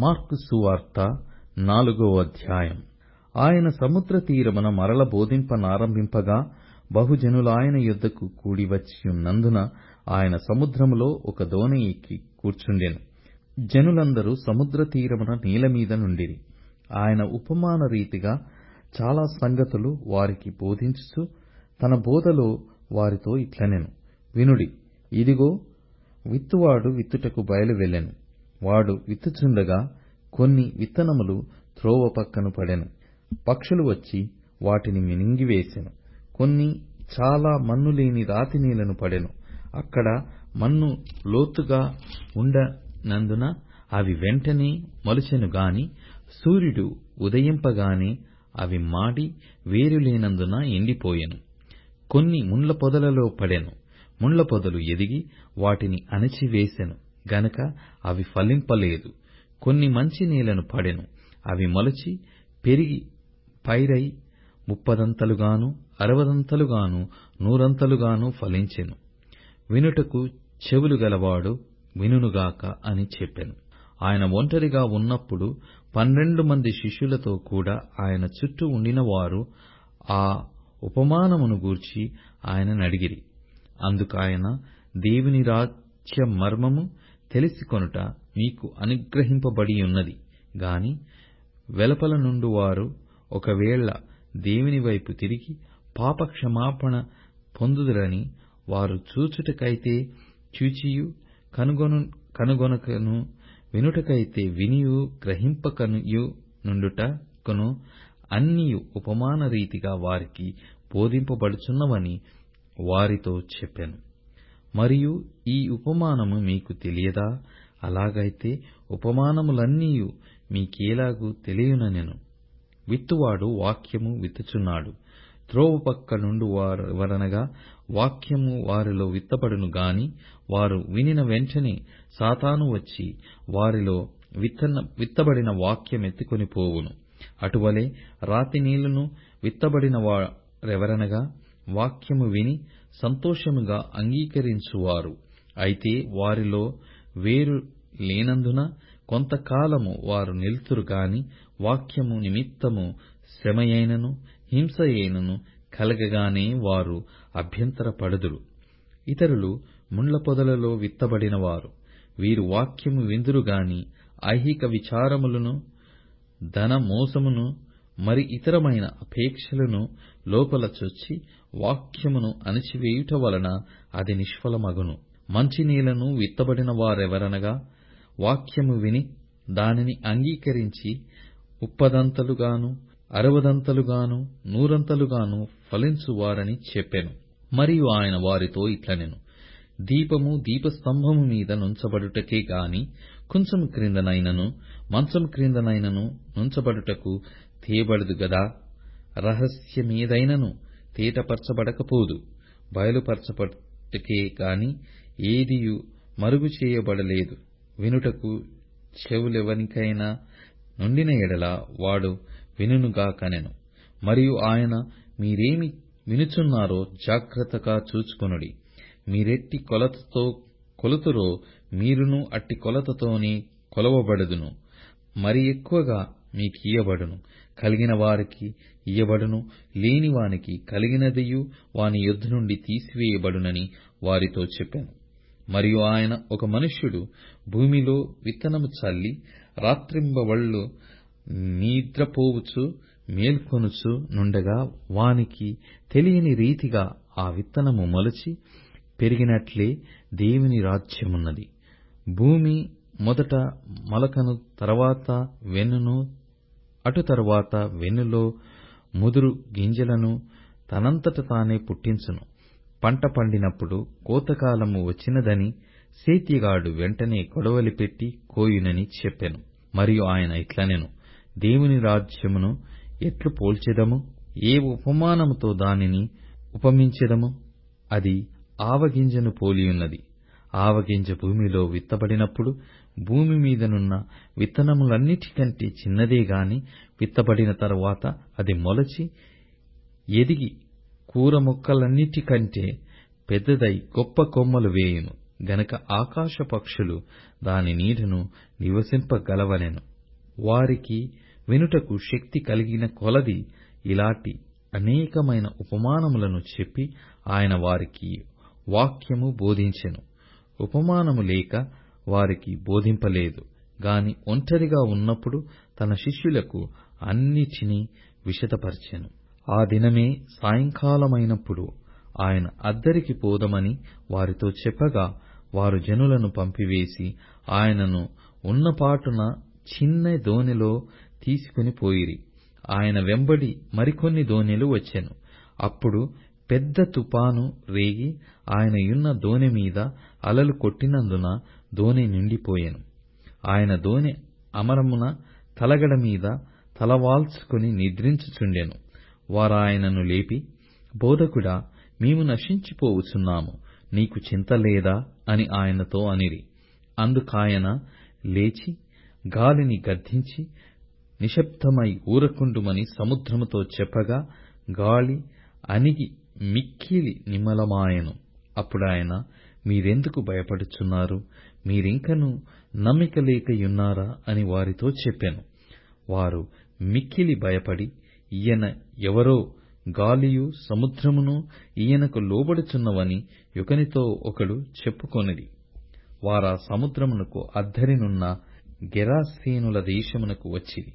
Mark సువార్త నాలుగో అధ్యాయం. ఆయన సముద్ర తీరమున మరల బోధింపనారంభింపగా బహుజనులు బహుజనులాయన యుద్ధకు కూడివచ్చియున్నందున ఆయన సముద్రములో ఒక దోణి ఎక్కి కూర్చుండెను. జనులందరూ సముద్ర తీరమున నీలమీద నుండిరి. ఆయన ఉపమాన రీతిగా చాలా సంగతులు వారికి బోధించుచు తన బోధలో వారితో ఇట్లనెను. వినుడి ఇదిగో విత్తువాడు విత్తుటకు బయలు వెళ్ళెను వాడు విత్తుచుండగా కొన్ని విత్తనములు త్రోవ పక్కన పడెను. పక్షులు వచ్చి వాటిని మినింగివేసెను. కొన్ని చాలా మన్ను లేని రాతి నేలను పడెను. అక్కడ మన్ను లోతుగా ఉండనందున అవి వెంటనే మొలచెను గాని సూర్యుడు ఉదయింపగానే అవి మాడి వేరు లేనందున ఎండిపోయెను. కొన్ని ముండ్ల పొదలలో పడెను. ముండ్ల పొదలు ఎదిగి వాటిని అణిచివేసెను. గనక అవి ఫలింపలేదు. కొన్ని మంచి నేలను పడెను. అవి మొలచి పెరిగి పైరై ముప్పదంతలుగాను అరవదంతలుగాను నూరంతలుగాను ఫలించెను. వినుటకు చెవులు గలవాడు వినుగాక అని చెప్పెను. ఆయన ఒంటరిగా ఉన్నప్పుడు పన్నెండు మంది శిష్యులతో కూడా ఆయన చుట్టూ ఉండిన వారు ఆ ఉపమానమును గూర్చి ఆయననడిగిరి. అందుకాయన దేవుని రాజ్య మర్మము తెలిసికొనుట మీకు అనుగ్రహింపబడియున్నది. గాని వెలుపల నుండి వారు ఒకవేళ దేవుని వైపు తిరిగి పాపక్షమాపణ పొందుదురని వారు చూచుటకైతే చూచియు కనుగొనకను వినుటకైతే వినియు గ్రహింపకయు నుండుటకును అన్నియు ఉపమాన రీతిగా వారికి బోధింపబడుచున్నవని వారితో చెప్పెను. మరియు ఈ ఉపమానము మీకు తెలియదా? అలాగైతే ఉపమానములన్నీయు మీకేలాగు తెలియుననెను. విత్తువాడు వాక్యము విత్తుచున్నాడు. త్రోవ పక్క నుండు వారెవరనగా వాక్యము వారిలో విత్తబడును గాని వారు వినిన వెంటనే సాతాను వచ్చి వారిలో విత్తబడిన వాక్యమెత్తుకొని పోవును. అటువలే రాతి నీళ్ళను విత్తబడిన వారెవరనగా వాక్యము విని సంతోషముగా అంగీకరించువారు. అయితే వారిలో వేరు లేనందున కొంతకాలము వారు నిలుతురు గాని వాక్యము నిమిత్తము శ్రమయైనను హింసయైనను కలగగానే వారు అభ్యంతరపడుదురు. ఇతరులు ముండ్ల పొదలలో విత్తబడినవారు. వీరు వాక్యము విందురు గాని ఐహిక విచారములను ధన మోసమును మరి ఇతరమైన అపేక్షలను లోపల చొచ్చి వాక్యమును అణిచివేయుట వలన అది నిష్ఫలమగును. మంచి నేలను విత్తబడిన వారెవరనగా? వాక్యము విని దానిని అంగీకరించి ముప్పదంతలుగాను అరవదంతలుగాను నూరంతలుగాను ఫలించువారని చెప్పెను. మరియు ఆయన వారితో ఇట్లనెను. దీపము దీపస్తంభము మీద నుంచబడుటకే గాని కొంచెం క్రిందనైనను మంచం క్రిందనైనను నుంచబడుటకు తేబడదు గదా? రహస్యమేదైనను తేటపరచబడకపోదు. బయలుపరచబడుటకే గాని ఏదియు మరుగు చేయబడలేదు. వినుటకు చెవులెవనికైనా నుండిన ఎడల వాడు వినుగాకనెను మరియు ఆయన మీరేమి వినుచున్నారో జాగ్రత్తగా చూచుకొనుడి. మీరెట్టి కొలతతో కొలుతురో మీరును అట్టి కొలతతోనే కొలవబడదును. మరి ఎక్కువగా మీకియ్యబడును కలిగిన వారికి ఇయ్యబడును. లేనివానికి కలిగినదియు వాని యొద్ద నుండి తీసివేయబడునని వారితో చెప్పెను. మరియు ఆయన ఒక మనుష్యుడు భూమిలో విత్తనము చల్లి రాత్రింబవళ్ళు నిద్రపోవుచు మేల్కొనుచు నుండగా వానికి తెలియని రీతిగా ఆ విత్తనము మొలచి పెరిగినట్లే దేవుని రాజ్యమున్నది. భూమి మొదట మొలకను తరువాత వెన్నును అటు తరువాత వెన్నులో ముదురు గింజలను తనంతట తానే పుట్టించును. పంట పండినప్పుడు కోతకాలము వచ్చినదని సేద్యగాడు వెంటనే కొడవలి పెట్టి కోయునని చెప్పెను. మరియు ఆయన ఇట్లనెను దేవుని రాజ్యమును ఎట్లు పోల్చెదము? ఏ ఉపమానముతో దానిని ఉపమించెదము? అది ఆవగింజను పోలియున్నది. ఆవగింజ భూమిలో విత్తబడినప్పుడు భూమి మీదనున్న విత్తనములన్నిటికంటే చిన్నదే గాని విత్తబడిన తరువాత అది మొలచి ఎదిగి కూర మొక్కలన్నిటికంటే పెద్దదై గొప్ప కొమ్మలు వేయును. గనక ఆకాశ పక్షులు దాని నీడను నివసింపగలవనెను వారికి వినుటకు శక్తి కలిగిన కొలది ఇలాటి అనేకమైన ఉపమానములను చెప్పి ఆయన వారికి వాక్యము బోధించెను. ఉపమానము లేక వారికి బోధింపలేదు. గాని ఒంటరిగా ఉన్నప్పుడు తన శిష్యులకు అన్నిటినీ విశదపరచెను ఆ దినమే సాయంకాలమైనప్పుడు ఆయన అద్దరికి పోదమని వారితో చెప్పగా వారు జనులను పంపివేసి ఆయనను ఉన్నపాటున చిన్న దోణిలో తీసుకుని పోయిరి. ఆయన వెంబడి మరికొన్ని దోణిలు వచ్చెను. అప్పుడు పెద్ద తుఫాను రేగి ఆయన యున్న దోణి మీద అలలు కొట్టినందున దోణి నిండిపోయెను. ఆయన దోణి అమరమున తలగడ మీద తలవాల్చుకుని నిద్రించుచుండెను. వారాయనను లేపి బోధకుడా మేము నశించిపోవుచున్నాము. నీకు చింత లేదా అని ఆయనతో అనిరి. అందుకాయన లేచి గాలిని గద్దించి నిశ్శబ్దమై ఊరకుండుమని సముద్రముతో చెప్పగా గాలి అణిగి మిక్కిలి నిమ్మలమాయెను అప్పుడాయన మీరెందుకు భయపడుచున్నారు? మీరింకను నమ్మిక లేకయున్నారా? అని వారితో చెప్పెను. వారు మిక్కిలి భయపడి ఈయన ఎవరో గాలియు సముద్రమును ఈయనకు లోబడుచున్నవని ఒకనితో ఒకడు చెప్పుకొనిరి వారా సముద్రమునకు అద్దరినున్న గెరాసేనుల దేశమునకు వచ్చిరి.